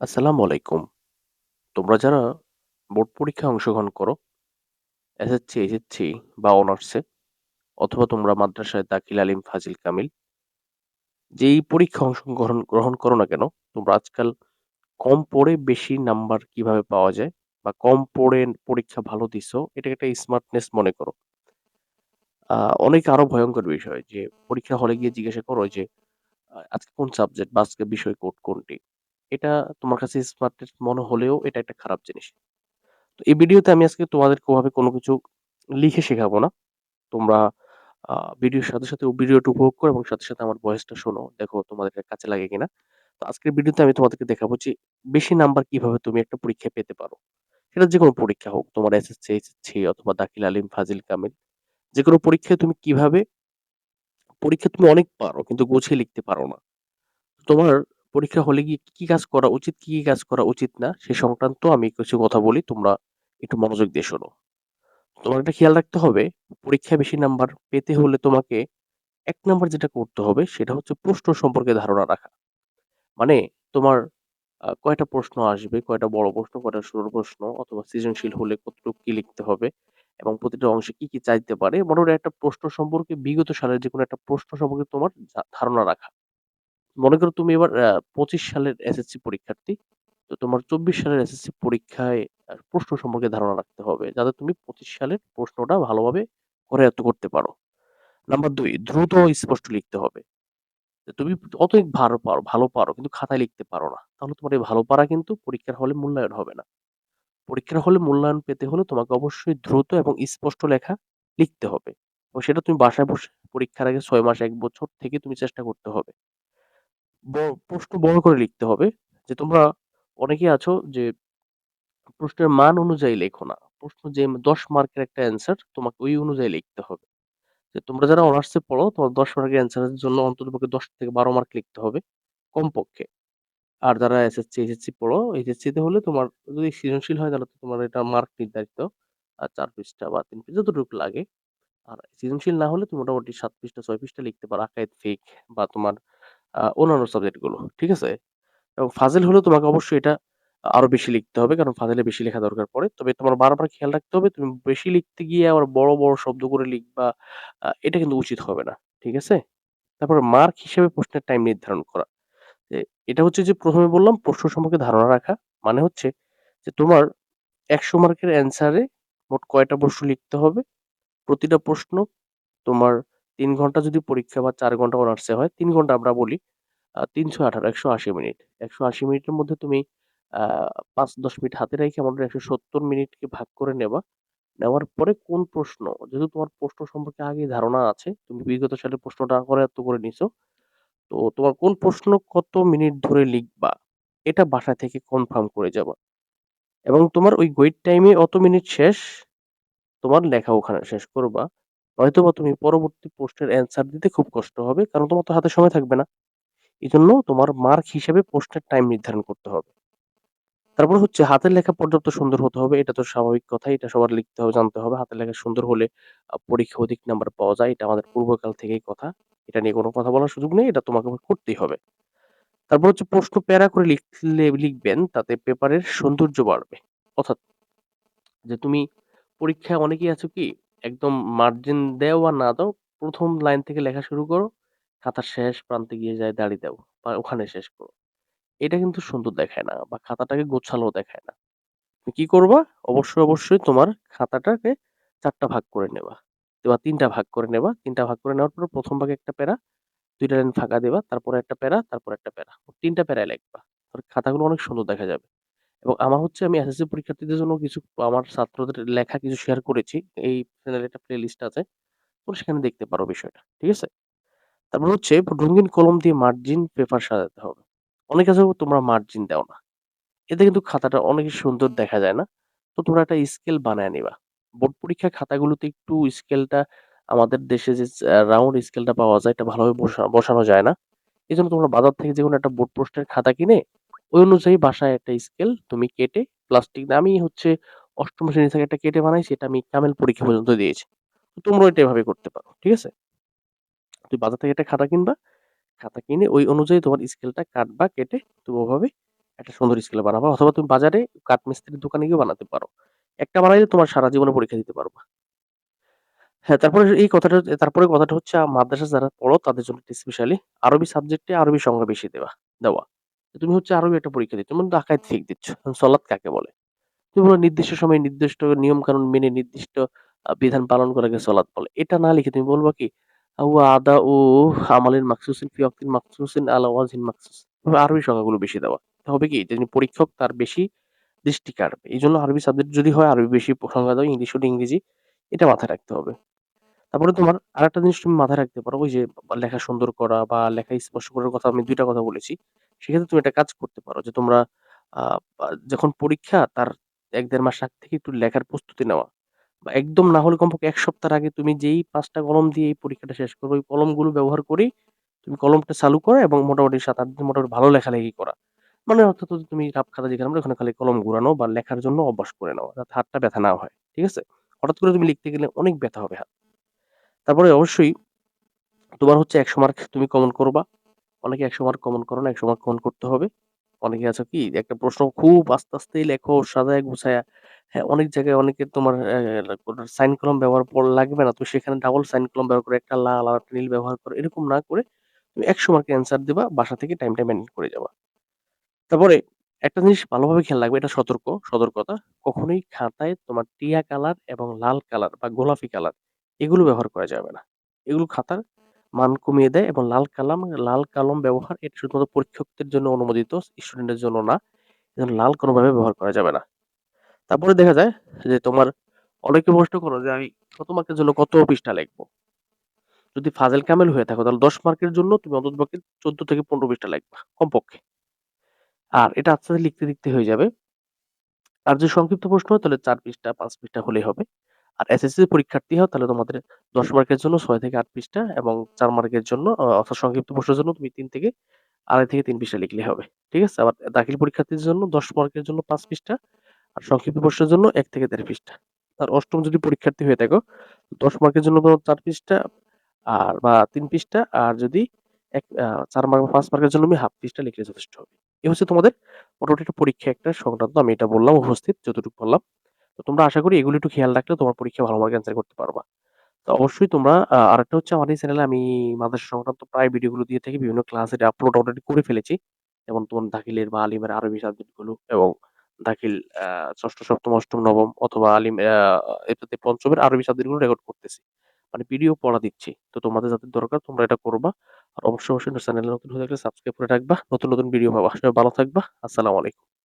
আসসালামু আলাইকুম। তোমরা যারা বোর্ড পরীক্ষায় অংশগ্রহণ করো, এসএসসি, এইচএসসি বা অনার্সে অথবা তোমরা মাদ্রাসায় দাখিল, আলিম, ফাজিল, কামিল যেই পরীক্ষা অংশগ্রহণ গ্রহণ করো না কেন, তোমরা আজকাল কম পড়ে বেশি নাম্বার কীভাবে পাওয়া যায় বা কম পড়ে পরীক্ষা ভালো দিছো, এটা একটা স্মার্টনেস মনে করো। অনেক আরও ভয়ঙ্কর বিষয় যে পরীক্ষা হলে গিয়ে জিজ্ঞাসা করো যে, আজকে কোন সাবজেক্ট বা আজকে বিষয় কোড কোনটি? এটা তোমার কাছে স্মার্টনেস মনে হলেও এটা একটা খারাপ জিনিস। তো এই ভিডিওতে আমি আজকে তোমাদেরকে ওভাবে কোনো কিছু লিখে শেখাবো না। তোমরা ভিডিওর সাথে, সাথে ভিডিওটা উপভোগ করো এবং সাথে, সাথে আমার ভয়েসটা শোনো। দেখো তোমাদের কাজে লাগে কিনা। তো আজকের ভিডিওতে আমি তোমাদেরকে দেখাবো যে বেশি নাম্বার কীভাবে তুমি একটা পরীক্ষায় পেতে পারো। সেটা যেকোনো পরীক্ষা হোক। তোমার এসএসসি, এইচএসসি অথবা দাখিল, আলিম, ফাজিল, কামিল। যেকোনো পরীক্ষায় তুমি কীভাবে পরীক্ষা তুমি অনেক পারো কিন্তু গুছিয়ে লিখতে পারো না। তোমার পরীক্ষা হলে গিয়ে কি, কাজ করা উচিত, কি, কি কাজ করা উচিত না সে সংক্রান্ত আমি কিছু কথা বলি। তোমরা একটু মনোযোগ দিয়ে শোনো। তোমার একটা খেয়াল রাখতে হবে, পরীক্ষায় বেশি নাম্বার পেতে হলে তোমাকে এক নাম্বার যেটা করতে হবে সেটা হচ্ছে প্রশ্ন সম্পর্কে ধারণা রাখা। মানে তোমার কয়টা প্রশ্ন আসবে, কয়টা বড় প্রশ্ন, কয়টা ছোট প্রশ্ন অথবা সৃজনশীল হলে কতটুকু কি লিখতে হবে এবং প্রতিটা অংশে কি, কি চাইতে পারে। মোটামুটি একটা প্রশ্ন সম্পর্কে বিগত সালের যে কোনো একটা প্রশ্ন সম্পর্কে তোমার ধারণা রাখা। মনে করো তুমি এবার আ ২৫ সালের এসএসসি পরীক্ষার্থী। তো তোমার ২৪ সালের এসএসসি পরীক্ষায় প্রশ্ন সম্পর্কে ধারণা রাখতে হবে। যাতে তুমি ২৫ সালের প্রশ্নটা ভালোভাবে করায়ত্ত করতে পারো। নাম্বার ২ দ্রুত স্পষ্ট লিখতে হবে। যে তুমি অতই ভালো পারো ভালো পারো, কিন্তু খাতায় লিখতে পারো না। তাহলে তোমার এই ভালো পারা কিন্তু পরীক্ষার হলে মূল্যায়ন হবে না। পরীক্ষার হলে মূল্যায়ন পেতে হলে তোমাকে অবশ্যই দ্রুত এবং স্পষ্ট লেখা লিখতে হবে। এবং সেটা তুমি বাসায় বসে পরীক্ষার আগে ৬ মাস ১ বছর থেকে তুমি চেষ্টা করতে হবে। ব প্রশ্ন বড় করে লিখতে হবে যে তোমরা অনেকেই আছো যে প্রশ্নের মান অনুযায়ী লেখো না। প্রশ্ন যে ১০ মার্কের একটা অ্যান্সার তোমাকে ওই অনুযায়ী লিখতে হবে। যে তোমরা যারা অনার্সে পড়ো তোমার ১০ মার্কের অ্যান্সারের জন্য অন্ততপক্ষে ১০ থেকে ১২ মার্ক লিখতে হবে কমপক্ষে। আর যারা এসএসসি, এইচএসসি পড়ো, এইচএসসিতে হলে তোমার যদি সৃজনশীল হয় তাহলে তো তোমার এটা মার্ক নির্ধারিত। আ ৪ পৃষ্ঠা বা ৩ পৃষ্ঠা যতটুকু লাগে। আর সৃজনশীল না হলে তুমি মোটামুটি ৭ পৃষ্ঠা ৬ পৃষ্ঠা লিখতে পারো আকাইদ, ফিকহ বা তোমার অন্যান্য সাবজেক্টগুলো। ঠিক আছে? এবং ফাজেল হলেও তোমাকে অবশ্যই এটা আরও বেশি লিখতে হবে। কারণ ফাজেলে বেশি লেখা দরকার পড়ে। তবে তোমার বারবার খেয়াল রাখতে হবে তুমি বেশি লিখতে গিয়ে আবার বড়, বড় শব্দ করে লিখবা। এটা কিন্তু উচিত হবে না। ঠিক আছে? তারপরে মার্ক হিসেবে প্রশ্নের টাইম নির্ধারণ করা। এটা হচ্ছে যে প্রথমে বললাম প্রশ্ন সম্পর্কে ধারণা রাখা। মানে হচ্ছে যে তোমার ১০০ মার্কের অ্যান্সারে মোট কয়টা প্রশ্ন লিখতে হবে? প্রতিটা প্রশ্ন তোমার ৩ ঘণ্টা যদি পরীক্ষা বা চার ঘণ্টা অনার্সে হয়, তিন ঘণ্টা আমরা বলি। তিনশো আঠারো একশো আশি মিনিট। ১৮০ মিনিটের মধ্যে তুমি আ ৫-১০ মিনিট হাতে রেখে আমাদের একশো সত্তর মিনিটকে ভাগ করে নেবা। নেওয়ার পরে কোন প্রশ্ন যেহেতু তোমার প্রশ্ন সম্পর্কে আগেই ধারণা আছে, তুমি বিগত সালের প্রশ্নটা করায়ত্ত করে নিছো। তো তোমার কোন প্রশ্ন কত মিনিট ধরে লিখবা, এটা বাসা থেকে কনফার্ম করে যাবা। এবং তোমার ওই ওয়েট টাইমে অত মিনিট শেষ, তোমার লেখা ওখানে শেষ করবা। নয়তোবা তুমি পরবর্তী প্রশ্নের অ্যান্সার দিতে খুব কষ্ট হবে। কারণ তোমার তো হাতে সময় থাকবে না। এই জন্য তোমার মার্ক হিসেবে প্রশ্নের টাইম নির্ধারণ করতে হবে। তারপর হচ্ছে হাতের লেখা পর্যাপ্ত সুন্দর হতে হবে। এটা তো স্বাভাবিক কথাই। এটা সবার লিখতে হবে, জানতে হবে। হাতের লেখা সুন্দর হলে পরীক্ষা অধিক নাম্বার পাওয়া যায়। এটা আমাদের পূর্বকাল থেকেই কথা। এটা নিয়ে কোনো কথা বলার সুযোগ নেই। এটা তোমাকে করতেই হবে। তারপর হচ্ছে প্রশ্ন প্যারা করে লিখলে লিখবেন তাতে পেপারের সৌন্দর্য বাড়বে। অর্থাৎ যে তুমি পরীক্ষায় অনেকেই আছো কি একদম মার্জিন দেও আর না দাও, ১ম লাইন থেকে লেখা শুরু করো, খাতার শেষ প্রান্তে গিয়ে যায় দাড়ি দাও বা ওখানে শেষ করো। এটা কিন্তু সুন্দর দেখায় না বা খাতাটাকে গোছালো দেখায় না। তুমি কি করবা? অবশ্যই, অবশ্যই তোমার খাতাটাকে ৪ টা ভাগ করে নেবা। বা ৩ টা ভাগ করে নেবা। ৩ টা ভাগ করে নেওয়ার পর ১ম ভাগে একটা প্যারা, ২ টা লাইন ফাঁকা দিবা, তারপরে একটা প্যারা, তারপর একটা প্যারা। ৩ টা প্যারায় লিখবা। খাতাগুলো অনেক সুন্দর দেখা যাবে। এবং আমার হচ্ছে আমি এসএসসি পরীক্ষার্থীদের জন্য কিছু আমার ছাত্রদের লেখা কিছু শেয়ার করেছি। এই চ্যানেলে একটা প্লেলিস্ট আছে। তোমরা সেখানে দেখতে পারো বিষয়টা। ঠিক আছে? তারপর হচ্ছে রঙিন কলম দিয়ে মার্জিন পেপার সাজাতে হবে। অনেকে আছে তোমরা মার্জিন দাও না। এতে কিন্তু খাতাটা অনেক সুন্দর দেখা যায় না? তো তোমরা একটা স্কেল বানায় নিবা। বোর্ড পরীক্ষার খাতাগুলোতে একটু স্কেলটা আমাদের দেশে যে রাউন্ড স্কেলটা পাওয়া যায়, এটা ভালোভাবে বসা, বসানো যায় না। এজন্য তোমরা বাজার থেকে যেকোনো একটা বোর্ড পোস্টের খাতা কিনে ওই অনুযায়ী বাসায় একটা স্কেল তুমি কেটে প্লাস্টিক আমি হচ্ছে অষ্টম শ্রেণি থেকে একটা কেটে বানাই সেটা আমি কামেল পরীক্ষা পর্যন্ত দিয়েছি। তো তোমরাও এটা এভাবে করতে পারো। ঠিক আছে? তুই বাজার থেকে একটা খাতা কিনবা। খাতা কিনে ওই অনুযায়ী তোমার স্কেলটা কাটবা, কেটে তুমি ওভাবে একটা সুন্দর স্কেলে বানাবা অথবা তুমি বাজারে কাঠমিস্ত্রির দোকানে গিয়ে বানাতে পারো। একটা বানাইলে তোমার সারা জীবনে পরীক্ষা দিতে পারবা। হ্যাঁ, তারপরে এই কথাটা তারপরে কথাটা হচ্ছে আ মাদ্রাসায় যারা পড়ো তাদের জন্য স্পেশালি আরবি সাবজেক্টে আরবি সংজ্ঞা বেশি দেওয়া দেওয়া। তুমি হচ্ছে আরবি একটা পরীক্ষা দিচ্ছ, মানে আকাইদ ফিক দিচ্ছ। সলাৎ কাকে বলে? তুমি বলো নির্দিষ্ট সময়ে নির্দিষ্ট নিয়ম-কানুন মেনে নির্দিষ্ট বিধান পালন করাকে সলাৎ বলে। এটা না লিখে তুমি বলবা কি হুয়া আদাউ আমালিন মাকসুসিন মাকসুসিন মাকসুস। আরবি সংজ্ঞাগুলো বেশি দেওয়া। হবে কি পরীক্ষক তার বেশি দৃষ্টি কাড়বে। এজন্য আরবি সাবজেক্ট যদি হয় আরবি বেশি সংজ্ঞা দাও, ইংলিশ ইংরেজি। এটা মাথায় রাখতে হবে। তারপরে তোমার আরেকটা জিনিস তুমি মাথায় রাখতে পারো ওই যে লেখা সুন্দর করা বা লেখা স্পর্শ করার কথা আমি দুইটা কথা বলেছি। সেক্ষেত্রে তুমি একটা কাজ করতে পারো যে তোমরা যখন পরীক্ষা তার ১-১.৫ মাস আগ থেকে একটু লেখার প্রস্তুতি নেওয়া। বা একদম না হলে কমপক্ষে ১ সপ্তাহ আগে তুমি যেই ৫ টা কলম দিয়ে এই পরীক্ষাটা শেষ করবে, ওই কলমগুলো ব্যবহার করেই তুমি কলমটা চালু করা এবং মোটামুটি ৭-৮ দিন মোটামুটি ভালো লেখালেখি করা। মানে অর্থাৎ তুমি রাফ খাতা যেখানে আমরা ওখানে খালি কলম ঘুরানো বা লেখার জন্য অভ্যাস করে নেওয়া। যাতে হাতটা ব্যথা না হয়। ঠিক আছে? হঠাৎ করে তুমি লিখতে গেলে অনেক ব্যথা হবে হাত। তারপরে অবশ্যই তোমার হচ্ছে ১০০ মার্ক তুমি কমন করবা। অনেকে ১০০ মার্ক কমন করো না, ১০০ মার্ক কমন করতে হবে। অনেকে আছে কি একটা প্রশ্ন খুব আস্তে, আস্তেই লেখো সাজায় গুছায়া। হ্যাঁ, অনেক জায়গায় অনেকে তোমার সাইন কলম ব্যবহার লাগবে না। তো সেখানে ডাবল সাইন কলম ব্যবহার করে একটা লাল আর একটা নীল ব্যবহার করো। এরকম না করে তুমি ১০০ মার্কের অ্যান্সার দিবা। বাসা থেকে টাইমটা মেইনটেইন করে যাবা। তারপরে একটা জিনিস ভালোভাবে খেয়াল রাখবে এটা সতর্ক সতর্কতা। কখনোই খাতায় তোমার টিয়া কালার এবং লাল কালার বা গোলাপি কালার এগুলো ব্যবহার করা যাবে না। এগুলো খাতার মান কমিয়ে দেয় এবং লাল কালাম লাল কলম ব্যবহার এটা শুধুমাত্র পরীক্ষকদের জন্য অনুমোদিত, স্টুডেন্টের জন্য না। এজন্য লাল কোনোভাবে ব্যবহার করা যাবে না। তারপরে দেখা যায় যে তোমার অনেকে প্রশ্ন করো যে আমি কত মার্কের জন্য কত পৃষ্ঠা লিখব? যদি ফাজিল কামিল হয়ে থাকো তাহলে ১০ মার্কের জন্য তুমি অন্ততপক্ষে ১৪ থেকে ১৫ পৃষ্ঠা লিখবা কমপক্ষে। আর এটা আস্তে, আস্তে লিখতে, লিখতে হয়ে যাবে। আর যদি সংক্ষিপ্ত প্রশ্ন হয় তাহলে ৪ পৃষ্ঠা ৫ পৃষ্ঠা হলেই হবে। আর এসএসসি পরীক্ষার্থী হও, তাহলে তোমাদের ১০ মার্কের জন্য ছয় থেকে আট পৃষ্ঠা এবং চার মার্কের জন্য অর্থাৎ সংক্ষিপ্ত প্রশ্নের জন্য তুমি তিন থেকে ২.৫ থেকে তিন পৃষ্ঠা লিখলে হবে। ঠিক আছে? আবার দাখিল পরীক্ষার্থীর জন্য ১০ মার্কের জন্য পাঁচ পৃষ্ঠা আর সংক্ষিপ্ত প্রশ্নের জন্য এক থেকে দেড় পৃষ্ঠা। আর অষ্টম যদি পরীক্ষার্থী হয়ে থাকো ১০ মার্কের জন্য তোমার চার পৃষ্ঠা আর, বা তিন পৃষ্ঠা আর যদি এক চার মার্ক ৫ মার্কের জন্য আমি হাফ পৃষ্ঠা লিখলে যথেষ্ট হবে। এ হচ্ছে তোমাদের মোটামুটি একটা পরীক্ষা একটা সংক্রান্ত, আমি এটা বললাম, উপস্থিত, যতটুকু পারলাম। তো তোমরা আশা করি এগুলো একটু খেয়াল রাখলে তোমার পরীক্ষা ভালো মার্কে অ্যান্সার করতে পারবা। তো অবশ্যই তোমরা আ আরেকটা হচ্ছে আমার এই চ্যানেলে আমি মাদ্রাসা সংক্রান্ত প্রায় ভিডিওগুলো দিয়ে থাকি। বিভিন্ন ক্লাস আপলোড অলরেডি করে ফেলেছি। যেমন তোমার দাখিলের বা আলিমের আরবি সাবজেক্টগুলো এবং দাখিল ৬ষ্ঠ, ৭ম, ৮ম, ৯ম অথবা আলিম এটাতে ৫ম এর আরবি সাবজেক্টগুলো রেকর্ড করতেছি। মানে ভিডিও পড়া দিচ্ছি। তো তোমাদের যাদের দরকার তোমরা এটা করবা। আর অবশ্যই, অবশ্যই চ্যানেলে নতুন হয়ে থাকলে সাবস্ক্রাইব করে রাখবা। নতুন, নতুন ভিডিও পাবা। সবাই ভালো থাকবা। আসসালামু আলাইকুম।